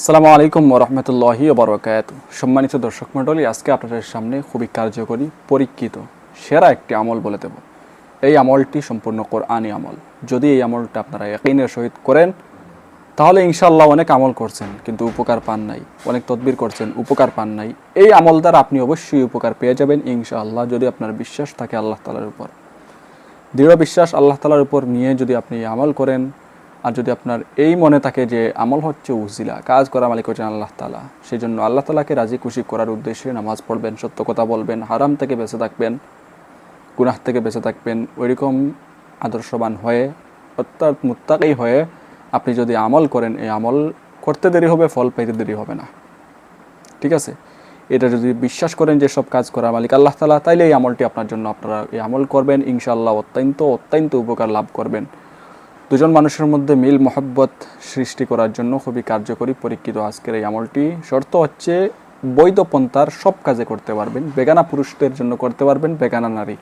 আসসালামু আলাইকুম রহমতুল্লাহি বরকাত সম্মানিত দর্শক মণ্ডলী, আজকে আপনাদের সামনে খুবই কার্যকরী, পরীক্ষিত, সেরা একটি আমল বলে দেব। এই আমলটি সম্পূর্ণ কোরআনি আমল। যদি এই আমলটা আপনারা একইনের সহিত করেন, তাহলে ইনশাল্লাহ অনেক আমল করছেন, কিন্তু উপকার পান নাই, অনেক তদবির করছেন, উপকার পান নাই। এই আমল দ্বারা আপনি অবশ্যই উপকার পেয়ে যাবেন ইনশাআল্লাহ, যদি আপনার বিশ্বাস থাকে আল্লাহ তালার উপর। দৃঢ় বিশ্বাস আল্লাহ তালার উপর নিয়ে যদি আপনি আমল করেন আর যদি আপনার এই মনে থাকে যে আমল হচ্ছে উজিলা, কাজ করা মালিক হচ্ছেন আল্লাহ তালা সেই জন্য আল্লাহ তালাকে রাজি খুশি করার উদ্দেশ্যে নামাজ পড়বেন, সত্য কথা বলবেন, হারাম থেকে বেঁচে থাকবেন, গুনাহ থেকে বেঁচে থাকবেন, ওইরকম আদর্শবান হয়ে, অর্থাৎ মুত্তাকি হয়ে আপনি যদি আমল করেন, এই আমল করতে দেরি হবে, ফল পাইতে দেরি হবে না। ঠিক আছে? এটা যদি বিশ্বাস করেন যে সব কাজ করা মালিক আল্লাহ তালা তাইলে এই আমলটি আপনার জন্য আপনারা এই আমল করবেন, ইনশাআল্লাহ অত্যন্ত অত্যন্ত উপকার লাভ করবেন। দুজন মানুষের মধ্যে মিল, মহব্বত সৃষ্টি করার জন্য খুবই কার্যকরী, পরীক্ষিত আজকের এই আমলটি। শর্ত হচ্ছে বৈধ পন্থার সব কাজে করতে পারবেন, বেগানা পুরুষদের জন্য করতে পারবেন, বেগানা নারী।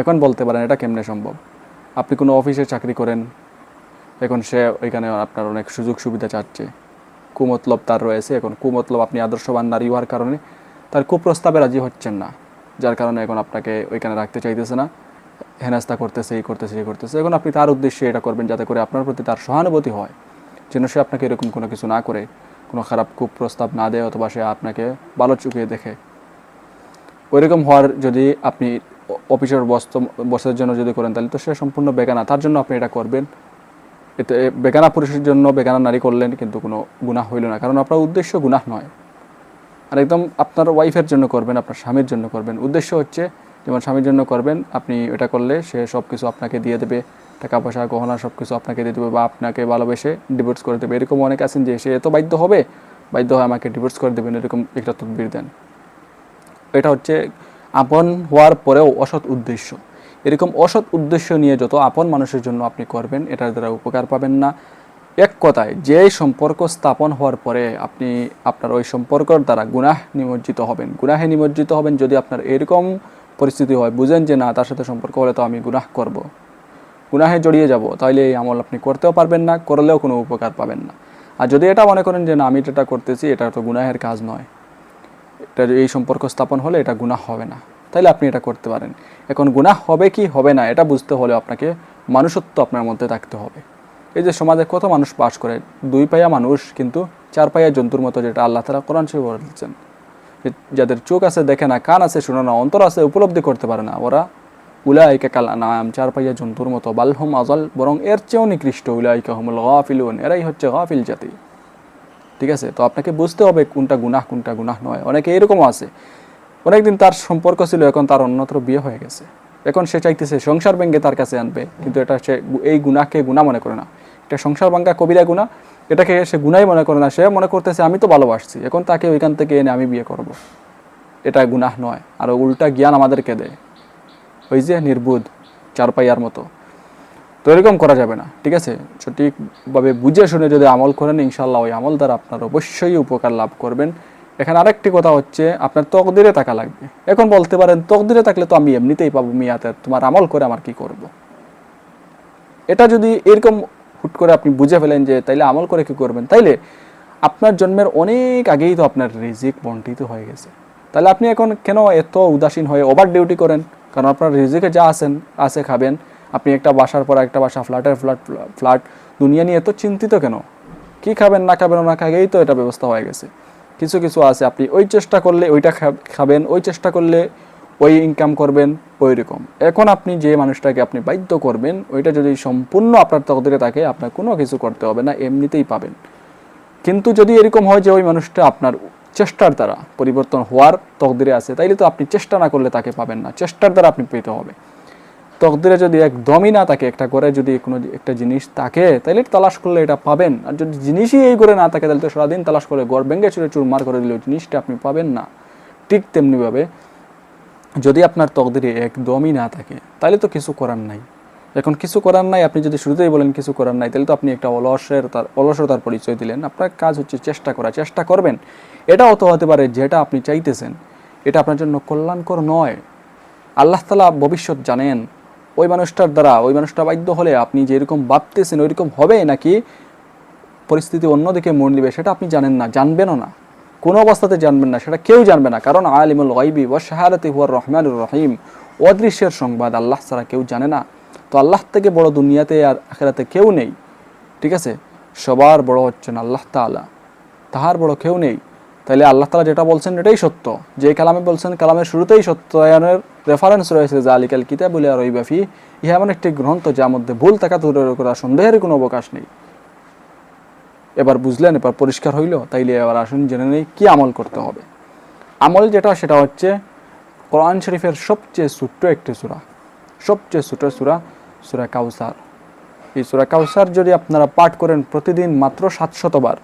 এখন বলতে পারেন, এটা কেমনে সম্ভব? আপনি কোনো অফিসে চাকরি করেন, এখন সে ওইখানে আপনার অনেক সুযোগ সুবিধা চাচ্ছে। কুমতলব তার রয়েছে, এখন কুমতলব আপনি আদর্শবান নারী হওয়ার কারণে তার কুপ্রস্তাবে রাজি হচ্ছেন না, যার কারণে এখন আপনাকে ওইখানে রাখতে চাইতেছে না। হেনাস্তা করতেছে, এই করতেছে এই করতেছে। এখন আপনি তার উদ্দেশ্যে এটা করবেন যাতে করে আপনার প্রতি তার সহানুভূতি হয়, যেন সে আপনাকে এরকম কোনো কিছু না করে, কোনো খারাপ কুপ্রস্তাব না দেয় অথবা সে আপনাকে ভালো চুকিয়ে দেখে। ওইরকম হওয়ার যদি আপনি অফিসের বস্ত, বসের জন্য যদি করেন, তাহলে তো সে সম্পূর্ণ বেগানা। তার জন্য আপনি এটা করবেন। এতে বেগানা পুরুষের জন্য বেগানা নারী করলেন কিন্তু কোনো গুনাহ হইল না, কারণ আপনার উদ্দেশ্য গুনাহ নয়। আর একদম আপনার ওয়াইফের জন্য করবেন, আপনার স্বামীর জন্য করবেন। উদ্দেশ্য হচ্ছে যেমন স্বামীর জন্য করবেন, আপনি এটা করলে সে সব কিছু আপনাকে দিয়ে দেবে, টাকা পয়সা, গহনা সব কিছু আপনাকে দিয়ে দেবে বা আপনাকে ভালোবেসে ডিভোর্স করে দেবে। এরকম অনেক আছেন যে সে এত বাধ্য হবে, বাধ্য হয়ে আমাকে ডিভোর্স করে দেবেন, এরকম একটা তদবির দেন। এটা হচ্ছে আপন হওয়ার পরেও অসৎ উদ্দেশ্য। এরকম অসৎ উদ্দেশ্য নিয়ে যত আপন মানুষের জন্য আপনি করবেন, এটার দ্বারা উপকার পাবেন না। এক কথায় যে সম্পর্ক স্থাপন হওয়ার পরে আপনি আপনার ওই সম্পর্কর দ্বারা গুনাহ নিমজ্জিত হবেন। গুনাহে নিমজ্জিত হবেন যদি আপনার এরকম পরিস্থিতি হয়, বুঝেন যে না, তার সাথে সম্পর্ক হলে তো আমি গুনাহ করব। গুনাহে জড়িয়ে যাব তাহলে এই আমল আপনি করতেও পারবেন না, করলেও কোনো উপকার পাবেন না। আর যদি এটা মনে করেন যে না, আমি যেটা করতেছি, এটা তো গুনাহের কাজ নয়। এটা এই সম্পর্ক স্থাপন হলে এটা গুনাহ হবে না। তাইলে আপনি এটা করতে পারেন। এখন গুনাহ হবে কি হবে না, এটা বুঝতে হলে আপনাকে মানুষত্ব আপনার মধ্যে থাকতে হবে। এই যে সমাজে কত মানুষ বাস করে, দুই পায়া মানুষ, কিন্তু চার পায়া জন্তুর মতো, যেটা আল্লাহ তালা কোরআন শরীফ বলছেন যাদের চোখ আছে, দেখে না, কান আছে, শোনে না, অন্তর আছে, উপলব্ধি করতে পারে না, ওরা উলাইকা কাল নাম চার পাইয়া জন্তুর মতো বালহম আজল, বরং এর চেয়েও নিকৃষ্ট, উলাইকা হমুল গাফিলুন, এরাই হচ্ছে গাফিল জাতি। ঠিক আছে? তো আপনাকে বুঝতে হবে কোনটা গুনাহ কোনটা গুনাহ নয়। অনেকে এরকমও আছে। অনেকদিন তার সম্পর্ক ছিল, এখন তার অন্যত্র বিয়ে হয়ে গেছে। এখন সে চাইতেছে, সংসার ভেঙ্গে তার কাছে আনবে, কিন্তু এটা সে এই গুনাহকে গুণা মনে করে না। এটা সংসার ভাঙ্গা কবিরা গুণা। এটাকে সে গুনাই মনে করে না, সে মনে করতেছে, আমি তো ভালোবাসছি, এখন তাকে ওইখান থেকে এনে আমি বিয়ে করব। এটা গুনাহ নয়, আর উল্টা জ্ঞান আমাদেরকে দেয়। ওই যে নির্বুধ, চারপাইয়ার মতো। তো এরকম করা যাবে না, ঠিক আছে? সঠিকভাবে বুঝে শুনে যদি আমল করেন ইনশাল্লাহ ওই আমল দ্বারা আপনার অবশ্যই উপকার লাভ করবেন। এখানে আরেকটি কথা হচ্ছে, আপনার তকদিরে টাকা লাগবে। এখন বলতে পারেন, তকদিরে থাকলে তো আমি এমনিতেই পাবো, মিয়াতে তোমার আমল করে আমার কি করব। এটা যদি এরকম হুট করে আপনি বুঝে ফেলেন যে তাইলে আমল করে কি করবেন? তাইলে আপনার জন্মের অনেক আগেই তো আপনার রিজিক বন্টিত হয়ে গেছে। তাহলে আপনি এখন কেন এত উদাসীন হয়ে ওভার ডিউটি করেন? কারণ আপনার রিজিকে যা আছেন, আছে খাবেন। আপনি একটা বাসার পর একটা বাসা ফ্ল্যাটের ফ্ল্যাট ফ্ল্যাট দুনিয়া নিয়ে এত চিন্তিত কেন? কি খাবেন, না খাবেন, না খাগেই তো এটা ব্যবস্থা হয়ে গেছে। কিছু কিছু আছে, আপনি ওই চেষ্টা করলে ওইটা খাবেন, ওই চেষ্টা করলে ওই ইনকাম করবেন, ওই রকম। এখন আপনি যে মানুষটাকে আপনি বাধ্য করবেন, ওইটা যদি সম্পূর্ণ আপনার তকদিরে থাকে, আপনার কোনো কিছু করতে হবে না, এমনিতেই পাবেন। কিন্তু যদি এরকম হয় যে ওই মানুষটা আপনার চেষ্টার দ্বারা পরিবর্তন হওয়ার তকদিরে আছে, তাইলে তো আপনি চেষ্টা না করলে তাকে পাবেন না। চেষ্টার দ্বারা আপনি পেতে হবে। তকদিরে যদি একদমই না থাকে একটা করে যদি কোনো একটা জিনিস থাকে তাহলে তালাশ করলে এটা পাবেন। আর যদি জিনিসই এই করে না থাকে তাহলে তো সারাদিন তালাশ করে গড় ভেঙে চুরে চুরমার করে দিলে ওই জিনিসটা আপনি পাবেন না। ঠিক তেমনিভাবে যদি আপনার তকদিরে একদমই না থাকে, তাহলে তো কিছু করার নাই। এখন কিছু করার নাই, আপনি যদি শুরুতেই বলেন কিছু করার নাই, তাহলে তো আপনি একটা অলসের তার, অলসতার পরিচয় দিলেন। আপনার কাজ হচ্ছে চেষ্টা করা, চেষ্টা করবেন। এটাও তো হতে পারে যেটা আপনি চাইতেছেন, এটা আপনার জন্য কল্যাণকর নয়। আল্লাহ তালা ভবিষ্যৎ জানেন, ওই মানুষটার দ্বারা, ওই মানুষটা বাধ্য হলে আপনি যেরকম ভাবতেছেন, ওইরকম হবে নাকি? পরিস্থিতি অন্যদিকে মোড় নিবে, সেটা আপনি জানেন না, জানবেনও না। কোনো অবস্থাতে জানবেন না, সেটা কেউ জানবে না। কারণ আলিমুল গাইবি ও শাহারতি হুয়ার রহমানুর রহিম, অদৃশ্যের সংবাদ আল্লাহ ছাড়া কেউ জানে না। তো আল্লাহ থেকে বড় দুনিয়াতে আর আখেরাতে কেউ নেই, ঠিক আছে? সবার বড় হচ্ছেন আল্লাহ তাআলা, তাহার বড় কেউ নেই। তাহলে আল্লাহ তালা যেটা বলছেন এটাই সত্য। যে কালামে বলছেন, কালামের শুরুতেই সত্যায়নের রেফারেন্স রয়েছে যে আলিকাল কিতাব বলে আর রইবাফি ইহা এমন একটি গ্রন্থ যার মধ্যে ভুল থাকা দূরের করা সন্দেহের কোনো অবকাশ নেই। এবার বুঝলেন, এবার পরিষ্কার হইল, তাইলে এবার আসুন জেনে নেই কি আমল করতে হবে। আমল যেটা, সেটা হচ্ছে কোরআন শরীফের সবচেয়ে ছোট্ট একটি সূরা। সবচেয়ে ছোট সূরা সূরা কাউসার। এই সুরা কাউসার যদি আপনারা পাঠ করেন প্রতিদিন মাত্র সাতশতবার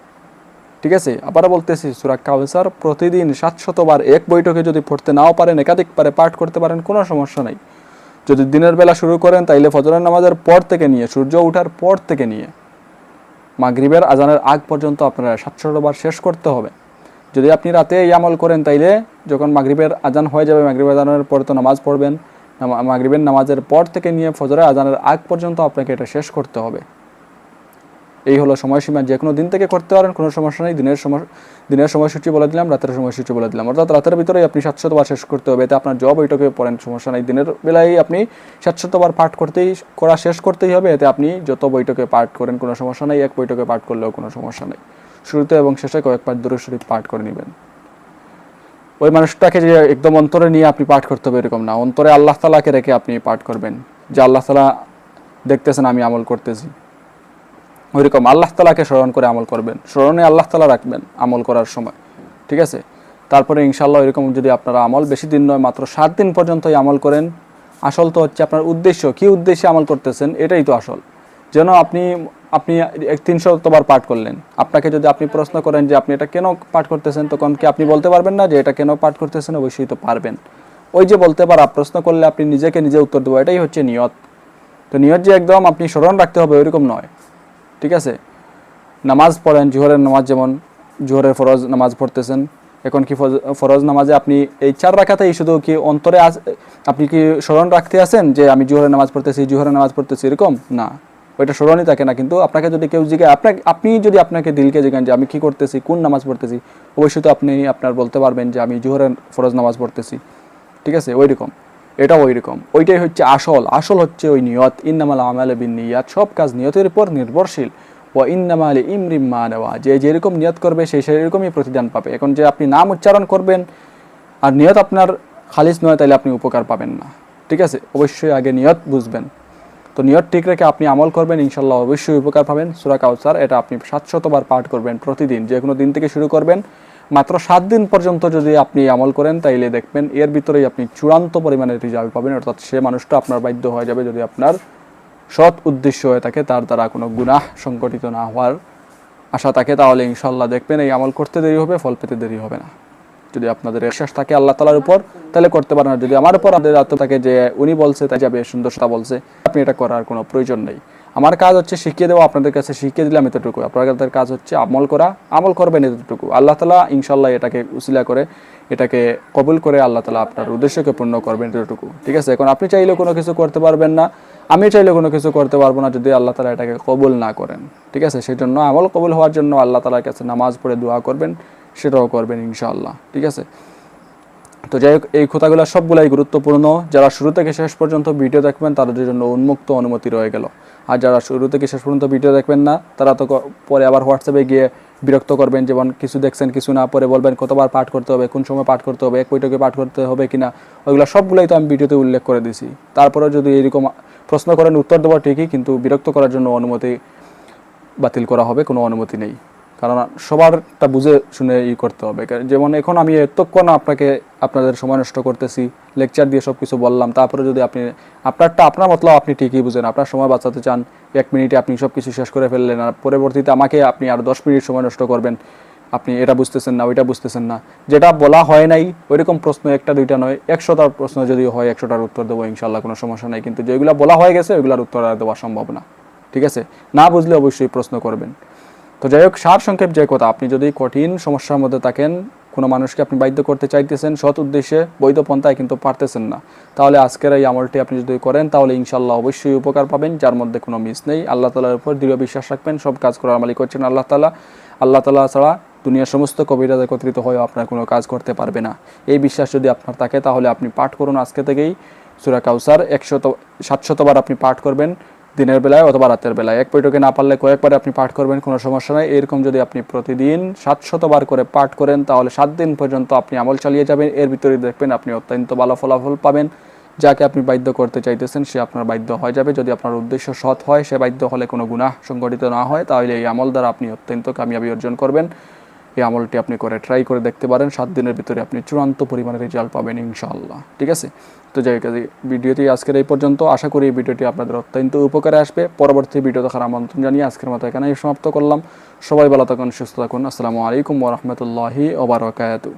ঠিক আছে? আবারও বলতেছি, সুরা কাউসার প্রতিদিন সাতশতবার এক বৈঠকে যদি পড়তে নাও পারেন, একাধিক পারে পাঠ করতে পারেন, কোনো সমস্যা নেই। যদি দিনের বেলা শুরু করেন, তাইলে ফজরের নামাজের পর থেকে নিয়ে, সূর্য ওঠার পর থেকে নিয়ে। মাগরিবের আজানের আগ পর্যন্ত আপনারা সাতশোবার শেষ করতে হবে। যদি আপনি রাতে এই আমল করেন তাইলে যখন মাগরিবের আজান হয়ে যাবে, মাগরিবের আজানের পরে তো নামাজ পড়বেন মাগরিবের নামাজের পর থেকে নিয়ে ফজরের আজানের আগ পর্যন্ত আপনাকে এটা শেষ করতে হবে। এই হলো সময়সীমা, যে কোনো দিন থেকে করতে পারেন, কোনো সমস্যা নেই, দিনের সময় দিনের সময়সূচি বলে দিলাম, রাতের সময়সূচি বলে দিলাম। অর্থাৎ রাতের ভিতরেই আপনি সাতশতবার শেষ করতে হবে, এতে আপনার জব ওইটাকে পড়েন, সমস্যা নেই। দিনের বেলায় আপনি সাতশতবার পাঠ করতেই করা শেষ করতেই হবে, এতে আপনি যত বৈঠকে পাঠ করেন, কোনো সমস্যা নেই, এক বৈঠকে পাঠ করলেও কোনো সমস্যা নেই। শুরুতে এবং শেষে কয়েকবার দূরে শরীফ পাঠ করে নেবেন। ওই মানুষটাকে যে একদম অন্তরে নিয়ে আপনি পাঠ করতে হবে এরকম না, অন্তরে আল্লাহ তালাকে রেখে আপনি পাঠ করবেন। যে আল্লাহ তালা দেখতেছেন, আমি আমল করতেছি। ওইরকম আল্লাহ তালাকে স্মরণ করে আমল করবেন। স্মরণে আল্লাহ তালা রাখবেন আমল করার সময়। ঠিক আছে? তারপরে ইনশাল্লাহ এরকম যদি আপনারা আমল বেশি দিন নয়, মাত্র সাত দিন পর্যন্তই আমল করেন, আসল তো হচ্ছে আপনার উদ্দেশ্য। কি উদ্দেশ্যে আমল করতেছেন? এটাই তো আসল। যেন আপনি আপনি এক তিনশতবার পাঠ করলেন। আপনাকে যদি আপনি প্রশ্ন করেন যে আপনি এটা কেন পাঠ করতেছেন, তখন কি আপনি বলতে পারবেন না যে এটা কেন পাঠ করতেছেন? অবশ্যই তো পারবেন। ওই যে বলতে পারা, প্রশ্ন করলে আপনি নিজেকে নিজে উত্তর দেবো, এটাই হচ্ছে নিয়ত। তো নিয়ত যে একদম আপনি স্মরণ রাখতে হবে, ওইরকম নয়। ঠিক আছে? নামাজ পড়েন, জোহরের নামাজ যেমন জোহরের ফরজ নামাজ পড়তেছেন, এখন কি ফরজ নামাজে আপনি এই চার রাখাতেই শুধু কি অন্তরে আপনি কি স্মরণ রাখতে আছেন যে আমি জোহরের নামাজ পড়তেছি, জোহরের নামাজ পড়তেছি, এরকম? না। ওইটা স্মরণই থাকে না, কিন্তু আপনাকে যদি কেউ জিজ্ঞাসা আপনাকে, আপনি যদি আপনাকে দিলকে জিজ্ঞান যে আমি কি করতেছি, কোন নামাজ পড়তেছি, অবশ্যই তো আপনি আপনার বলতে পারবেন যে আমি জোহরের ফরজ নামাজ পড়তেছি। ঠিক আছে? ওই রকম এটাও ওই রকম ওইটাই হচ্ছে আসল। আসল হচ্ছে ওই নিয়ত। ইন্নামাল আমাল বিন নিয়াত সব কাজ নিয়তের উপর নির্ভরশীল। ও ইন্নামাল ইমরিম মা নেওয়া। যে যেরকম নিয়ত করবে সেই সেরকমই প্রতিদান পাবে। এখন যে আপনি নাম উচ্চারণ করবেন, আর নিয়ত আপনার খালিস নয় তাহলে আপনি উপকার পাবেন না। ঠিক আছে? অবশ্যই আগে নিয়ত বুঝবেন। তো নিয়ত ঠিক রেখে আপনি আমল করবেন ইনশাল্লাহ অবশ্যই উপকার পাবেন। সুরা কাউসার, এটা আপনি সাতশতবার পাঠ করবেন প্রতিদিন। যে কোনো দিন থেকে শুরু করবেন। মাত্র সাত দিন পর্যন্ত যদি আপনি আমল করেন, তাইলে দেখবেন এর ভিতরেই আপনি চূড়ান্ত পরিমাণে রেজাল্ট পাবেন। অর্থাৎ সে মানুষটা আপনার বাধ্য হয়ে যাবে যদি আপনার সৎ উদ্দেশ্য হয়ে থাকে, তার দ্বারা কোনো গুনাহ সংগঠিত না হওয়ার আশা থাকে, তাহলে ইনশাল্লাহ দেখবেন এই আমল করতে দেরি হবে, ফল পেতে দেরি হবে না। যদি আপনাদের বিশ্বাস থাকে আল্লাহ তালার উপর, তাহলে করতে পারেন। যদি আমার উপর আপনাদের আত্ম থাকে যে উনি বলছে, তাই যাবে, সুন্দরতা বলছে, আপনি এটা করার কোনো প্রয়োজন নেই। আমার কাজ হচ্ছে শিখিয়ে দেওয়া, আপনাদের কাছে শিখিয়ে দিলাম এতটুকু। আপনাদের কাজ হচ্ছে আমল করা, আমল করবেন এতটুকু। আল্লাহ তালা ইনশাল্লাহ এটাকে উসিলা করে, এটাকে কবুল করে আল্লাহ তালা আপনার উদ্দেশ্যকে পূর্ণ করবেন এতটুকু। ঠিক আছে, এখন আপনি চাইলে কোনো কিছু করতে পারবেন না, আমি চাইলে কোনো কিছু করতে পারব না যদি আল্লাহ তালা এটাকে কবুল না করেন। ঠিক আছে সেই জন্য আমল কবুল হওয়ার জন্য আল্লাহ তালার কাছে নামাজ পড়ে দোয়া করবেন, সেটাও করবেন ইনশাআল্লাহ। ঠিক আছে? তো যাই হোক, এই কথাগুলো সবগুলাই গুরুত্বপূর্ণ। যারা শুরু থেকে শেষ পর্যন্ত ভিডিও দেখবেন, তাদের জন্য উন্মুক্ত অনুমতি রয়ে গেল। আর যারা শুরু থেকে শেষ পর্যন্ত ভিডিও দেখবেন না, তারা তো পরে আবার হোয়াটসঅ্যাপে গিয়ে বিরক্ত করবেন, যেমন কিছু দেখছেন, কিছু না, পরে বলবেন কতবার পাঠ করতে হবে, কোন সময় পাঠ করতে হবে, এক বৈঠকে পাঠ করতে হবে কি না ওইগুলো সবগুলোই তো আমি ভিডিওতে উল্লেখ করে দিছি তারপরে যদি এরকম প্রশ্ন করেন, উত্তর দেওয়া ঠিকই, কিন্তু বিরক্ত করার জন্য অনুমতি বাতিল করা হবে, কোনো অনুমতি নেই। কারণ সবারটা বুঝে শুনে ই করতে হবে। যেমন এখন আমি এতক্ষণ আপনাকে, আপনাদের সময় নষ্ট করতেছি লেকচার দিয়ে সব কিছু বললাম, তারপরে যদি আপনি, আপনারটা, আপনার মতলব আপনি ঠিকই বুঝেন, আপনার সময় বাঁচাতে চান, এক মিনিটে আপনি সব কিছু শেষ করে ফেললেন, আর পরবর্তীতে আমাকে আপনি আর দশ মিনিট সময় নষ্ট করবেন, আপনি এটা বুঝতেছেন না, ওইটা বুঝতেছেন না। যেটা বলা হয় নাই, ওইরকম প্রশ্ন একটা, দুইটা নয়, একশোটার প্রশ্ন যদি হয়, একশোটার উত্তর দেবো ইনশাল্লাহ কোনো সমস্যা নাই। কিন্তু যেগুলো বলা হয়ে গেছে, ওইগুলোর উত্তর আর দেওয়া সম্ভব না। ঠিক আছে? না বুঝলে অবশ্যই প্রশ্ন করবেন। তো যাই হোক, সার সংক্ষেপ যে কথা, আপনি যদি কঠিন সমস্যার মধ্যে থাকেন, কোনো মানুষকে আপনি বাধ্য করতে চাইতেছেন, সৎ উদ্দেশ্যে বৈধ পন্থায় কিন্তু পারতেছেন না, তাহলে আজকের এই আমলটি আপনি যদি করেন, তাহলে ইনশাল্লাহ অবশ্যই উপকার পাবেন, যার মধ্যে কোনো মিস নেই। আল্লাহ তালার উপর দৃঢ় বিশ্বাস রাখবেন, সব কাজ করার মালিক করছেন আল্লাহ তালা আল্লাহ তালা ছাড়া দুনিয়ার সমস্ত কবিরাজ একত্রিত হয়েও আপনার কোনো কাজ করতে পারবে না। এই বিশ্বাস যদি আপনার থাকে, তাহলে আপনি পাঠ করুন আজকে থেকেই। সুরা কাউসার একশত সাতশতবার আপনি পাঠ করবেন। দিনের বেলায় অথবা রাতের বেলায়। এক বৈঠকে না পারলে কয়েকবার আপনি পাঠ করবেন, কোনো সমস্যা নাই। এরকম যদি আপনি প্রতিদিন সাতশতবার করে পাঠ করেন, তাহলে সাত দিন পর্যন্ত আপনি আমল চালিয়ে যাবেন। এর ভিতরে দেখবেন আপনি অত্যন্ত ভালো ফলাফল পাবেন। যাকে আপনি বাধ্য করতে চাইতেছেন, সে আপনার বাধ্য হয়ে যাবে। যদি আপনার উদ্দেশ্য সৎ হয়, সে বাধ্য হলে কোনো গুনাহ সংগঠিত না হয়, তাহলে এই আমল দ্বারা আপনি অত্যন্ত কামিয়াবি অর্জন করবেন। এই আমলটি আপনি করে ট্রাই করে দেখতে পারেন। সাত দিনের ভিতরে আপনি চূড়ান্ত পরিমাণে রেজাল্ট পাবেন ইনশাআল্লাহ। ঠিক আছে? তো যাই কাজে ভিডিওটি আজকের এই পর্যন্ত। আশা করি এই ভিডিওটি আপনাদের অত্যন্ত উপকারে আসবে। পরবর্তী ভিডিও দেখার আমন্ত্রণ জানিয়ে আজকের মতো এখানেই সমাপ্ত করলাম। সবাই ভালো থাকুন, সুস্থ থাকুন। আসসালামু আলাইকুম ওরহমতুল্লাহি ওবরাকাতু